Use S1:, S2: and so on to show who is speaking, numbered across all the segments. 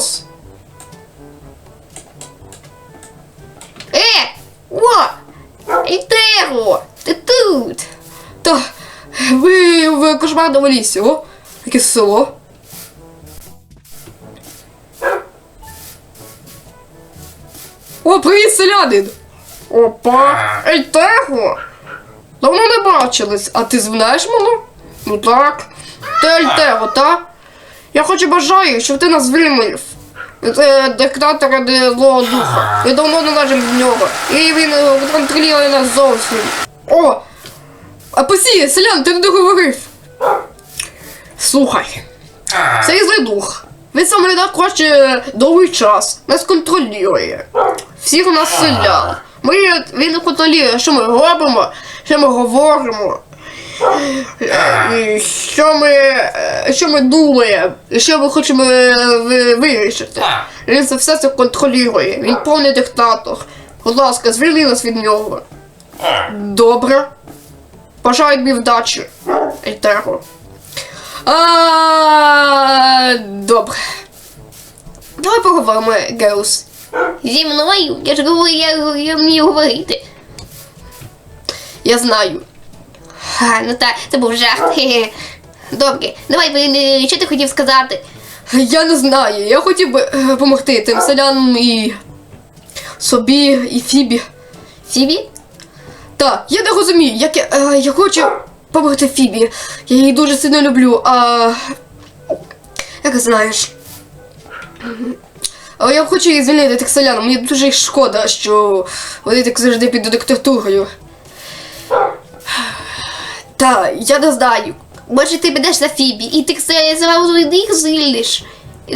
S1: голос. Е! О! Ітеро! Ти тут! Та ви в кошмарному лісі, о! Яке село. О, привіт, селянин! Опа! Ей, Тего! Давно не бачились, а ти знаєш мене? Ну так. Ти Альтего, та? Я хочу бажаю, щоб ти нас звільнив диктатора злого духа. Ми давно належимо в нього. І він е, контролює нас зовсім. О! А посі, селян, ти не договорив. Слухай. Цей злий дух. Він саме так хоче довгий час. Нас контролює. Всіх нас селян. Ми, він контролює, що ми робимо, що ми говоримо. І що ми, е, що ми думаємо, що ми хочемо е, вирішити. Він це все це контролює. Він повний диктатор. Будь ласка, звільни нас від нього. Добре. Бажаю тобі вдачі, Ейтеро. А, добре. Давай поговоримо, Геус.
S2: Зі мною? Я ж говорю, я, я вмію говорити.
S1: Я знаю.
S2: А, ну так, це був жарт. Хе-хе. Добре, давай, е, що ти хотів сказати?
S1: Я не знаю. Я хотів би е, допомогти тим селянам і собі, і Фібі.
S2: Фібі?
S1: Так, я не розумію, як я, е, я хочу допомогти Фібі. Я її дуже сильно люблю, а. Як знаєш. Я хочу її звільнити тих селян. Мені дуже їх шкода, що вони так завжди під диктатурою. Та, я не знаю.
S2: Може ти підеш за Фібі, і ти все зразу їх звільниш.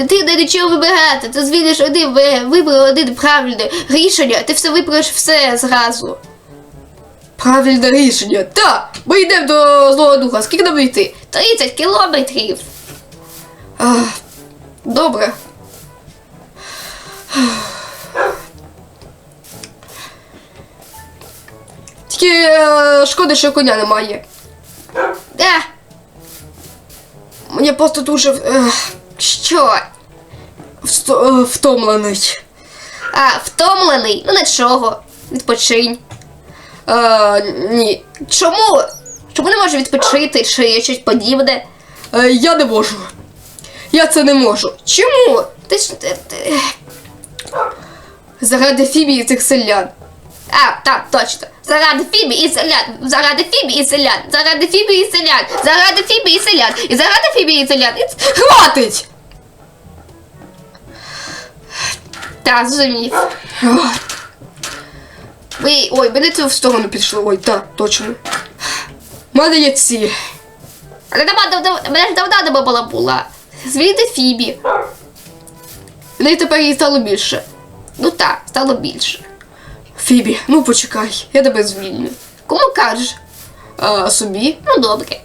S2: Ти не нічого вибирати, ти звільниш один, вибрав один правильне рішення, ти все вибереш все зразу.
S1: Правильне рішення. Та, ми йдемо до злого духа. Скільки нам йти?
S2: 30 кілометрів.
S1: Добре. Тільки е, шкода, що коня немає. Мені просто дуже е,
S2: Що?
S1: всто- е, втомлений.
S2: А, втомлений? Ну нічого. Відпочинь.
S1: Е, ні.
S2: Чому? Чому не може відпочити чи щось подібне?
S1: Е, я не можу. Я це не можу.
S2: Чому? Ти ж. Ти, ти...
S1: Заради Фібі і цих селян.
S2: А, так, точно. Заради Фібі і селян. Заради Фібі і селян. Заради Фібі і селян. Заради Фібі і селян. І заради Фібі і селян. І...
S1: Хватить!
S2: Та, зрозумів.
S1: Ви, ой, мене це в сторону пішло. Ой, так, точно. Мене є ціль.
S2: Але мене ж давно не була була. Звідти Фібі.
S1: Ну і тепер їй стало більше.
S2: Ну так, стало більше.
S1: Фібі, ну почекай, я тебе звільню.
S2: Кому кажеш?
S1: А собі?
S2: Ну добре.